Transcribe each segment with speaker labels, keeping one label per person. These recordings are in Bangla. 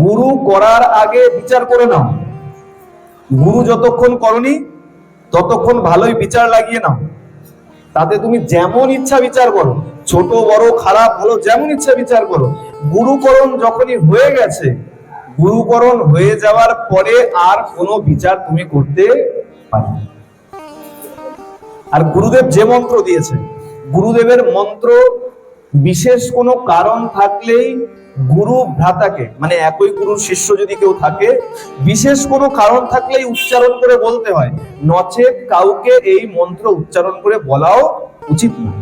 Speaker 1: গুরু করার আগে বিচার করে নাও। গুরু যতক্ষণ করনি, ততক্ষণ ভালোই বিচার লাগিয়ে নাও। তাতে তুমি যেমন ইচ্ছা বিচার করো, ছোট, বড়, খারাপ, ভালো, যেমন ইচ্ছা বিচার করো, গুরুকরণ যখনই হয়ে গেছে, গুরুকরণ হয়ে যাওয়ার পরে আর কোনো বিচার তুমি করতে পারো আর গুরুদেব যে মন্ত্র দিয়েছে, গুরুদেবের মন্ত্র বিশেষ কোনো কারণ থাকলেই গুরু ভ্রাতাকে মানে একই গুরুর শিষ্য যদি কেউ থাকে, বিশেষ কোনো কারণ থাকলেই উচ্চারণ করে বলতে হয়। নচেত কাউকে এই মন্ত্র উচ্চারণ করে বলাও উচিত না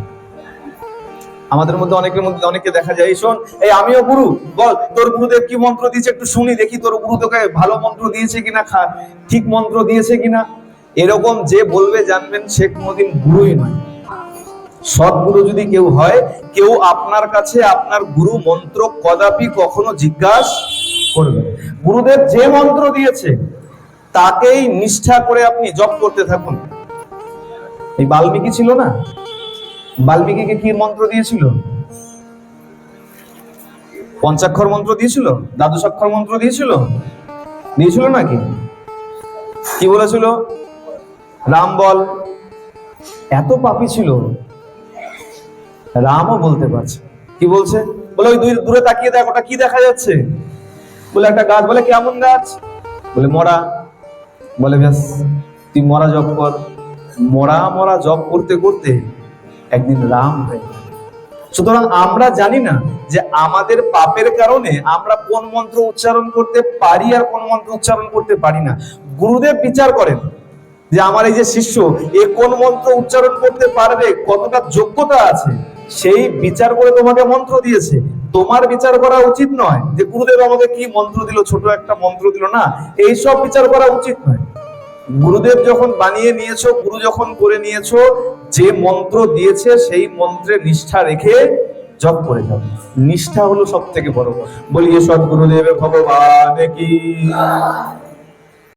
Speaker 1: আমাদের মধ্যে অনেকের মধ্যে অনেকে দেখা যায় শোন, এই আমিও গুরু, বল, তোর গুরুদেব কি মন্ত্র দিয়েছে একটু শুনি, দেখি তোর গুরু তোকে ভালো মন্ত্র দিয়েছে কিনা ঠিক মন্ত্র দিয়েছে কিনা? এরকম যে বলবে জানবেন, সে কোনোদিন গুরুই নয়। সৎগুরু যদি কেউ হয়, কেউ আপনার কাছে আপনার গুরু মন্ত্র কদাপি কখনো জিজ্ঞাসা করবে। গুরুদেব যে মন্ত্র দিয়েছে, তাকেই নিষ্ঠা করে আপনি জপ করতে থাকুন। এই বাল্মীকি ছিল না? বাল্মীকিকে কি মন্ত্র দিয়েছিল? পঞ্চাক্ষর মন্ত্র দিয়েছিল? দ্বাদশাক্ষর মন্ত্র দিয়েছিল? দিয়েছিল নাকি? কি বলেছিল? রাম বল। এত পাপি ছিল। রামও বলতে পারছে। কি বলছে? বলে ওই দুই দূরে তাকিয়ে দেখ, ওটা কি দেখা যাচ্ছে? বলে একটা গাছ, বলে কেমন গাছ? বলে মরা। বলে ব্যাস, তুই মরা জব কর। মরা মরা জব করতে করতে একদিন রাম হয়ে সুতরাং আমরা জানি না যে আমাদের পাপের কারণে আমরা কোন মন্ত্র উচ্চারণ করতে পারি আর কোন মন্ত্র উচ্চারণ করতে পারি না। গুরুদেব বিচার করেন যে আমার এই যে শিষ্য, এ কোন মন্ত্র উচ্চারণ করতে পারবে, কতটা যোগ্যতা আছে? সেই বিচার করে তোমাকে মন্ত্র দিয়েছে। তোমার বিচার করা উচিত নয় যে গুরুদেব আমাকে কি মন্ত্র দিল, ছোট একটা মন্ত্র দিল না এই সব বিচার করা উচিত নয়। গুরুদেব যখন বানিয়ে নিয়েছো, গুরু যখন করে নিয়েছো, যে মন্ত্র দিয়েছে সেই মন্ত্রে নিষ্ঠা রেখে জপ করে যাও। নিষ্ঠা হলো সব থেকে বড় বলিয়ে সৎ গুরুদেব ভগবান কি?